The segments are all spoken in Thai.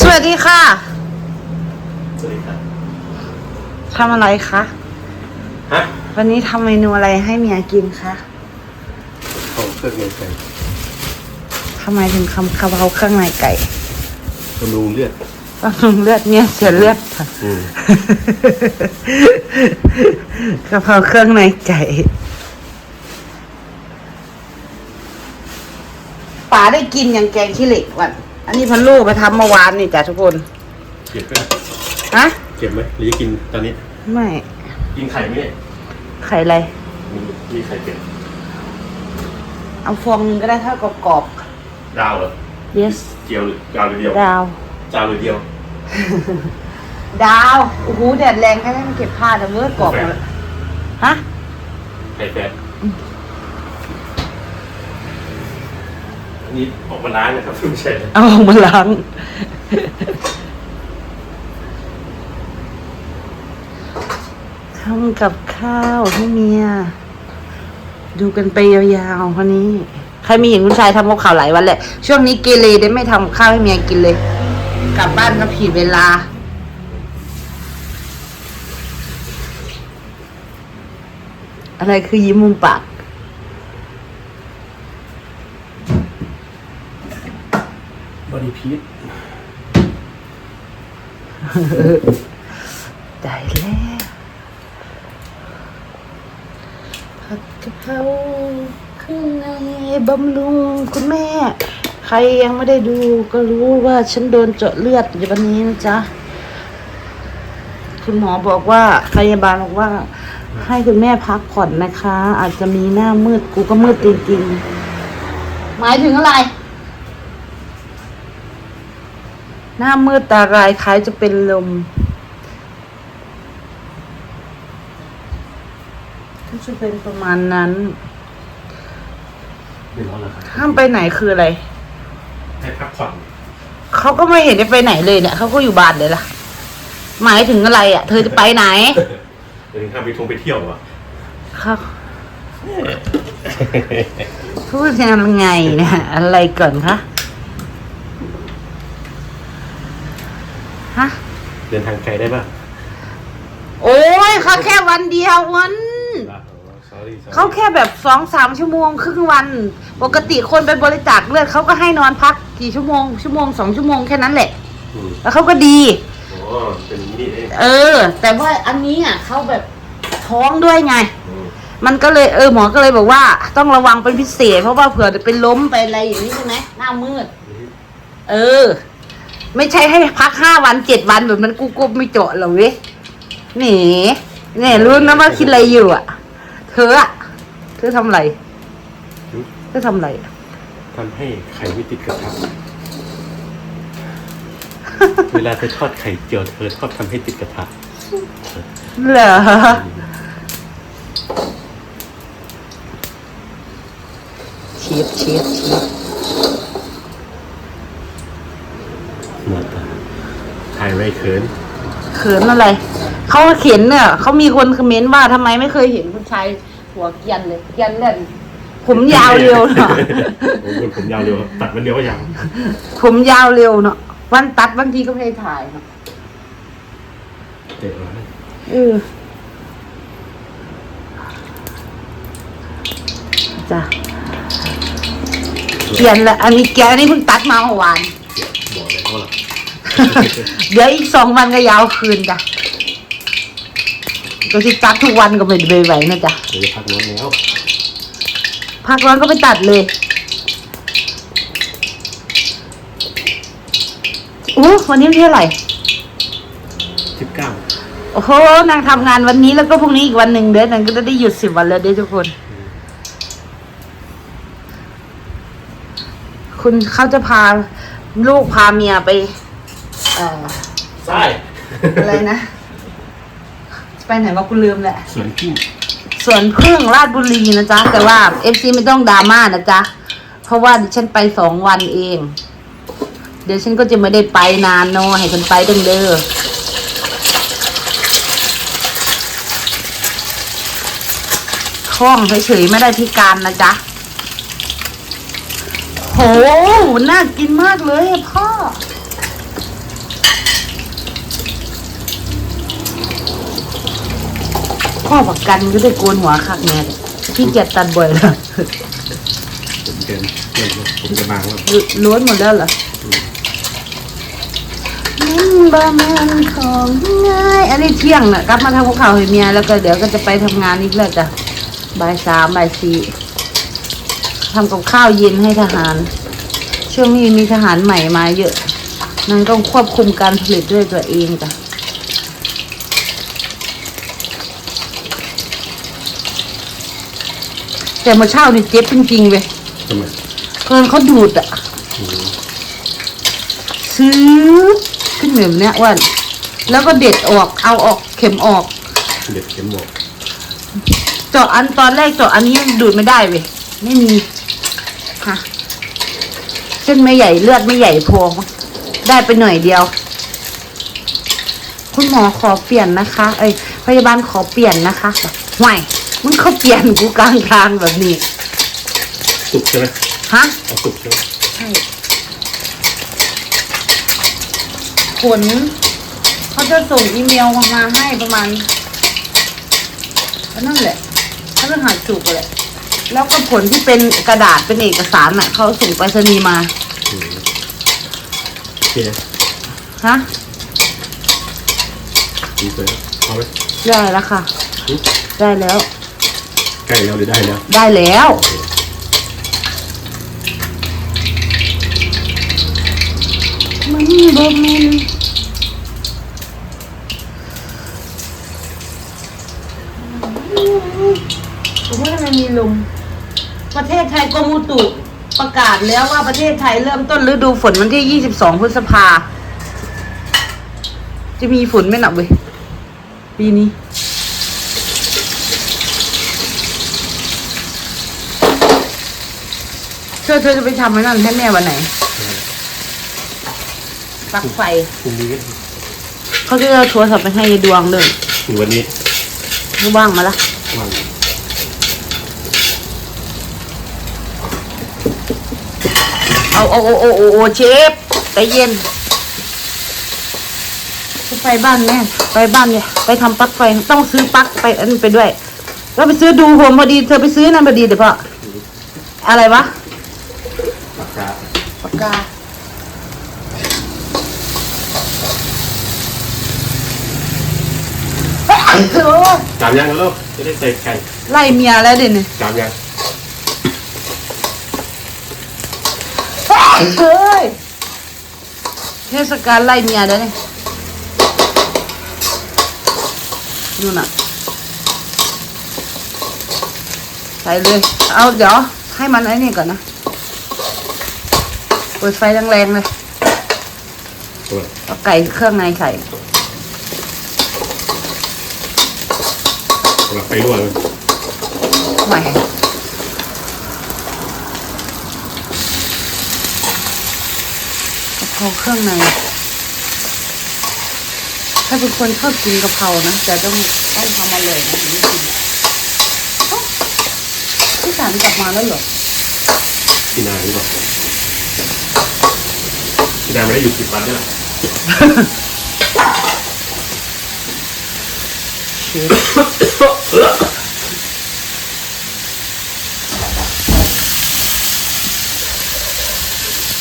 สวัสดีค่ะ สวัสดีครับทำอะไรคะ ฮะวันนี้ทำเมนูอะไรให้เมียกินคะของเครื่องในไก่ทำไมถึงคำคาเบาเครื่องในไก่บำรุงเลือดบำรุงเลือดเนี่ยเสียเลือดค่ะอืมกะเพราเครื่องในไก่ป๋าได้กินอย่างแกงขี้เหล็กวัน อันนี้พันลูกไปทำเมื่อวานนี่จ้ะทุกคน เก็บไหมฮะ เก็บไหมหรือจะกินตอนนี้ ไม่ กินไข่ไหมเนี่ยไข่อะไร มีมีไข่เป็ดเอาฟองหนึงก็ได้เท่ากรอบดาวเหรอๆ yes เจียวหรือดาวหรือเดียวดาวดาวหรือเดียว ดาว โอ้โห แดดแรงแค่นั้นเก็บผ้าแต่เมื่อกรอบหมดเลยฮะ ไข่แปด อันนี้ออกมาล้างนะครับไม่ใช่เอาออกมาล้าง ทำกับข้าวให้เมีย ดูกันไปยาวๆคนนี้ ใครมีเห็นคุณชายทำกับข้าวหลายวันแหละ ช่วงนี้เกเรได้ไม่ทำกับข้าวให้เมียกินเลย กลับบ้านก็ผิดเวลาอะไรคือยิ้มมุมปาก บอดี้พีทได้แล้วผัดกะเพราเครื่องในบำรุงคุณแม่ ใครยังไม่ได้ดูก็รู้ว่าฉันโดนเจาะเลือดอยู่วันนี้นะจ๊ะ คุณหมอบอกว่าพยาบาลบอกว่า ให้คุณแม่พักผ่อนนะคะ อาจจะมีหน้ามืดกูก็มืดจริงๆ หมายถึงอะไร หน้ามืดตารายคล้ายจะเป็นลมก็จะเป็นประมาณนั้นไม่ร้อนแล้วครับห้ามไปไหนคืออะไร ให้พักผ่อนเขาก็ไม่เห็นได้ไปไหนเลยเนี่ยเขาก็อยู่บ้านเลยล่ะ หมายถึงอะไรอะ เธอจะไปไหนเดี๋ยวถึงห้ามไปทงไปเที่ยวเหรอเขาพูดยังไงเนี่ยอะไรก่อนคะ ฮะ เดินทางไกลได้ป่ะโอ้ยเขาแค่วันเดียววันอ๋อ sorry sorry เขาแค่แบบสองสามชั่วโมงครึ่งวัน ปกติคนไปบริจาคเลือดเขาก็ให้นอนพักกี่ชั่วโมงชั่วโมงสองชั่วโมงแค่นั้นแหละ อืมแล้วเขาก็ดี อ๋อเป็นอย่างนี้นี่เองเออ แต่ว่าอันนี้อะเขาแบบท้องด้วยไง อืมมันก็เลยเออหมอก็เลยบอกว่าต้องระวังเป็นพิเศษ เพราะว่าเผื่อจะเป็นล้มไปอะไรอย่างนี้ใช่ไหมหน้ามืดเออ ไม่ใช่ให้พักห้าวันเจ็ดวันแบบนั้นกูก็ไม่เจาะหรอกเว้ยหนีเนี่ยรู้นะว่าคิดอะไรอยู่อะ เธออะเธอทำอะไรเธอทำอะไรอะทำให้ไข่ไม่ติดกระทะเวลาเธอทอดไข่เจียวเธอทอดทำให้ติดกระทะเหรอเชีฟเชีฟเชีฟหน้าตาถ่าย ไว้เขินเขินอะไร เขาเขียนเนี่ยเขามีคนคอมเมนต์ว่าทำไมไม่เคยเห็นคุณชายหัวเกรียนเลยเกรียนเนี่ยผมยาวเร็วเนาะผมคนผมยาวเร็วครับตัดมันเร็วก็ยังผมยาวเร็วเนาะวันตัดบางทีก็ไม่ได้ถ่ายเนาะเด็กร้อยเออจ้ะเขียนละอันนี้แกอันนี้เพิ่งตัดมาเมื่อวาน บอกเลยเขาหรอ เดี๋ยวอีกสองวันก็ยาวคืนจ้ะก็ที่ตัดทุกวันก็ไม่ได้ไหวนะจ๊ะเดี๋ยวจะพักน้องแล้ว พักร้อนก็ไปตัดเลยอู้วันนี้วันที่เท่าไหร่สิบเก้าโอ้โหนางทำงานวันนี้แล้วก็พรุ่งนี้อีกวันหนึ่งเดือนนางก็จะได้หยุดสิบวันแล้วเด้อทุกคน คุณเขาจะพาลูกพาเมียไป เอ่อใช่อะไรนะ ไปไหนวะกูลืมแหละ สวนกิ้งสวนพึ่งราชบุรีนะจ๊ะ แต่ว่าเอฟซีไม่ต้องดราม่านะจ๊ะ เพราะว่าดิฉันไปสองวันเอง เดี๋ยวฉันก็จะไม่ได้ไปนานเนาะให้คนไปดังเด้อท้องเฉยๆไม่ได้พิการนะจ๊ะ โห น่ากินมากเลยอะพ่อ ข้อประกันก็ได้โกนหัวคักแน่เลยพี่เกียจตัดบ่อยแล้วผมเดินเดินผมจะบางว่าล้วนหมดแล้วเหรอมันบ่แม่นของง่ายอันนี้เที่ยงน่ะกลับมาทำกับข้าวให้เมียแล้วก็เดี๋ยวก็จะไปทำงานอีกแล้วจ้ะบ่ายสามบ่ายสี่ทำกับข้าวเย็นให้ทหาร ช่วงนี้มีทหารใหม่มาเยอะนางต้องควบคุมการผลิตด้วยตัวเองจ้ะ แต่เมื่อเช้านี่เจ็บจริงๆเว้ยทำไมเกินเขาดูดอะอืมซื้อขึ้นแบบเนี้ยอ้วันแล้วก็เด็ดออกเอาออกเข็มออก เด็ดเข็มหมอกเจาะอันตอนแรกเจาะอันนี้ดูดไม่ได้เว้ยไม่มีค่ะเส้นไม่ใหญ่เลือดไม่ใหญ่พอได้ไปหน่อยเดียว คุณหมอขอเปลี่ยนนะคะ เอ้ยพยาบาลขอเปลี่ยนนะคะแบบห่วย มึงเขาเปลี่ยนกูกลางทางแบบนี้ สุกใช่ไหมฮะ เอาสุกใช่ไหมใช่ผลเขาจะส่งอีเมลมาให้ประมาณนั่นแหละถ้าเรื่องหาสุกแหละ แล้วก็ผลที่เป็นกระดาษเป็นเอกสารอะเขาส่งไปรษณีย์มา อืมโอเคฮะ ดีเลยพอไหมได้แล้วค่ะอืมได้แล้ว ใกล้แล้วหรือได้แล้ว ได้แล้ว มันบ่แม่นผมว่าทำไมมีลม ประเทศไทยกรมอุตุประกาศแล้วว่าประเทศไทยเริ่มต้นฤดูฝนวันที่ 22 พฤษภา จะมีฝนไหมหนักเว้ยปีนี้ ธอเธอจะไปทำไอ้นั่นให้แม่วันไหนปลั๊กไฟพรุ่งนี้ก็เขาจะเอาโทรศัพท์ไปให้ยายดวงเลยถึงวันนี้ไม่ว่างมาละว่างเอาเอาเอาเอาเอาเอาเชฟใจเย็นไปบ้านแม่ไปบ้านเนี่ยไปทำปลั๊กไฟต้องซื้อปลั๊กไปอันนไปด้วยแล้วไปซื้อดูโฮมพอดีเธอไปซื้อนั่นพอดีเดี๋ยวพ่ออะไรวะปา กกาปากกาเฮ้ยโอ้จามยังกันลูกจะได้ใส่ไก่ไล่เมียแล้วเดี๋ยวนี้จามยังเฮ้ยเทศกาลไล่เมียแล้วเนี่ยนู่นน่ะใส่เลย เอาเดี๋ยวให้มันไอ้นี่ก่อนนะ เปิดไฟแรงๆเลยตัวเอาไก่เครื่องในใส่สำหรับไฟรั่วเลยใหม่กะเพราเครื่องใน ถ้าเป็นคนชอบกินกะเพรานะจะต้องต้องทำอร่อยนะถึงจะกินเอ้าพี่สารกลับมาแล้วเหรอที่นาหรือเปล่า ที่นาไม่ได้อยู่สิบวันใช่ไหม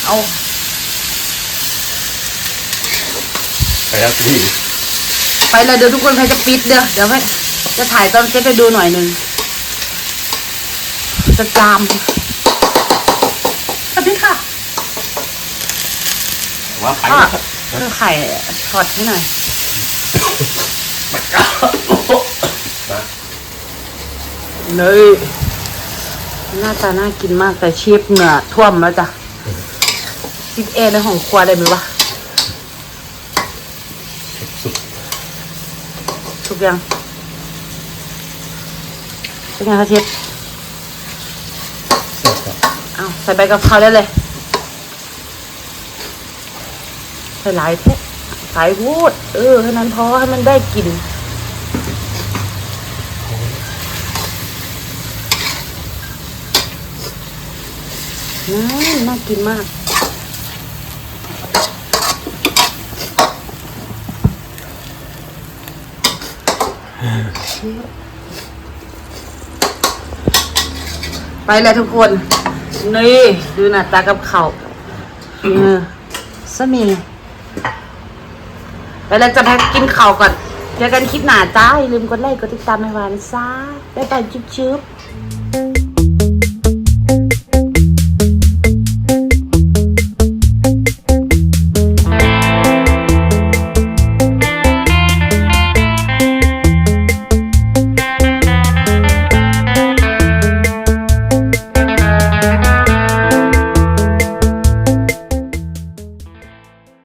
เอาไปแล้วที่ไปเลยเดี๋ยวทุกคนใครจะปิดเด้อเดี๋ยวให้จะถ่ายตอนเจ๊ไปดูหน่อยหนึ่งจะจามสวัสดีค่ะ ว่าไปพ่อแล้วเออไข่ช็อตให้หน่อยมาเลยหน้าตาน่ากินมากแต่เชฟเหงื่อท่วมแล้วจ้ะซิปเอในของครัวได้ไหมวะสุดทุกอย่างเป็นไงคะเชฟเสียครับเอาใส่ใบกะเพราได้เลย ให้หลายแท้สายพูด เออแค่นั้นพอให้มันได้กลิ่นน่าน่ากินมากไปแล้วทุกคน นี่ ดูหน้าตากับเขาเออสมี ไปแล้วจะพักกินข้าวก่อนเจอกันคลิปหน้าจ้าอย่าลืมกดไลค์กดติดตามให้วานซ่าบ๊ายบายจุ๊บ